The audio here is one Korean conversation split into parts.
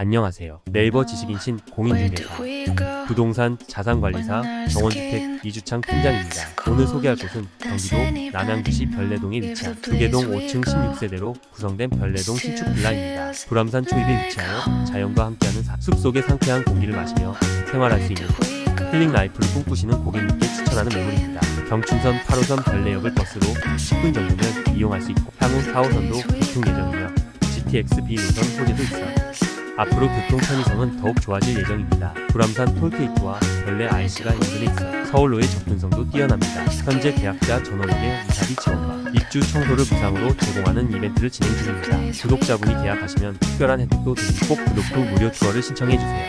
안녕하세요. 네이버 지식인신 공인중개사 부동산 자산관리사 정원주택 이주창 팀장입니다. 오늘 소개할 곳은 경기도 남양주시 별내동에 위치한 두개동 5층 16세대로 구성된 별내동 신축 빌라입니다. 불암산 초입에 위치하여 자연과 함께하는 사- 숲속의 상쾌한 공기를 마시며 생활할 수 있는 힐링 라이프를 꿈꾸시는 고객님께 추천하는 매물입니다. 경춘선 8호선 별내역을 버스로 10분 정도면 이용할 수 있고 향후 4호선도 개통 예정이며 GTX B 노선 소재도 있어 앞으로 교통 편의성은 더욱 좋아질 예정입니다. 불암산 톨게이트와 별내 IC가 인근에 있어 서울로의 접근성도 뛰어납니다. 현재 계약자 전원에게 이사비 지원과 입주 청소를 무상으로 제공하는 이벤트를 진행 중입니다. 구독자분이 계약하시면 특별한 혜택도 드립니다. 꼭 구독 후 무료 투어를 신청해주세요.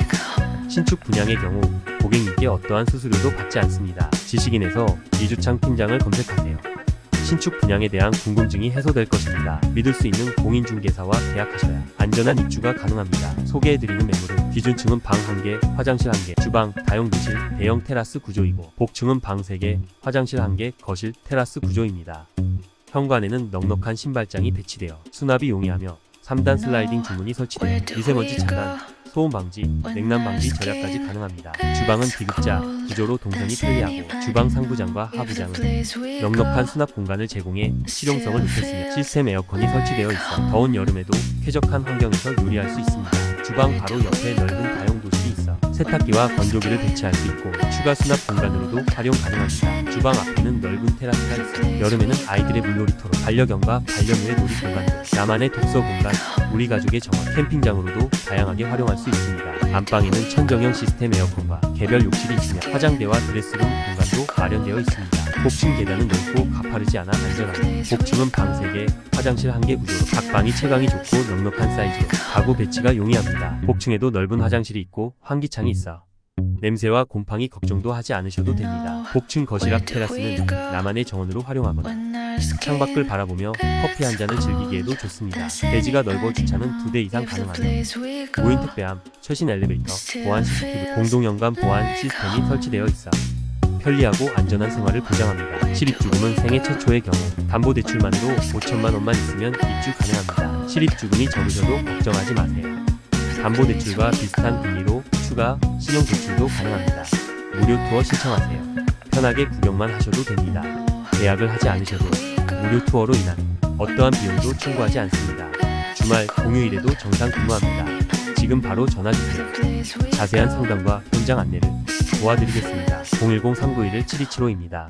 신축 분양의 경우 고객님께 어떠한 수수료도 받지 않습니다. 지식인에서 이주창 팀장을 검색하세요. 신축 분양에 대한 궁금증이 해소될 것입니다. 믿을 수 있는 공인중개사와 계약하셔야 안전한 입주가 가능합니다. 소개해드리는 매물은 기준층은 방 1개, 화장실 1개, 주방, 다용도실, 대형 테라스 구조이고 복층은 방 3개, 화장실 1개, 거실, 테라스 구조입니다. 현관에는 넉넉한 신발장이 배치되어 수납이 용이하며 3단 슬라이딩 주문이 설치되어 미세먼지 차단, 소음 방지, 냉난 방지 절약까지 가능합니다. 주방은 D급자 구조로 동선이 편리하고 주방 상부장과 하부장은 넉넉한 수납 공간을 제공해 실용성을 높였으며 시스템 에어컨이 설치되어 있어 더운 여름에도 쾌적한 환경에서 요리할 수 있습니다. 주방 바로 옆에 넓은 다용 도실이 있어 세탁기와 건조기를 배치할 수 있고 추가 수납 공간으로도 활용 가능합니다. 주방 앞에는 넓은 테라스가 있어 여름에는 아이들의 물놀이터로 반려견과 반려묘의 놀이 공간도 나만의 독서 공간, 우리 가족의 정원, 캠핑장으로도 다양하게 활용할 수 있습니다. 안방에는 천정형 시스템 에어컨과 개별 욕실이 있으며 화장대와 드레스룸 공간도 마련되어 있습니다. 복층 계단은 넓고 가파르지 않아 안전하고 복층은 방 3개, 화장실 1개 구조로 각 방이 채광이 좋고 넉넉한 사이즈로 가구 배치가 용이합니다. 복층에도 넓은 화장실이 있고 환기창이 있어 냄새와 곰팡이 걱정도 하지 않으셔도 됩니다. 복층 거실 앞 테라스는 나만의 정원으로 활용하거나 창밖을 바라보며 커피 한 잔을 즐기기에도 좋습니다. 대지가 넓어 주차는 두 대 이상 가능하며 무인 택배함, 최신 엘리베이터, 보안 CCTV, 공동 연관 보안 시스템이 설치되어 있어 편리하고 안전한 생활을 보장합니다. 실입주금은 생애 최초의 경우 담보대출만으로 5천만 원만 있으면 입주 가능합니다. 실입주금이 적으셔도 걱정하지 마세요. 담보대출과 비슷한 금리로 추가 신용대출도 가능합니다. 무료 투어 신청하세요. 편하게 구경만 하셔도 됩니다. 계약을 하지 않으셔도 무료 투어로 인한 어떠한 비용도 청구하지 않습니다. 주말 공휴일에도 정상 근무합니다. 지금 바로 전화 주세요. 자세한 상담과 현장 안내를 도와드리겠습니다. 010-391-7275입니다.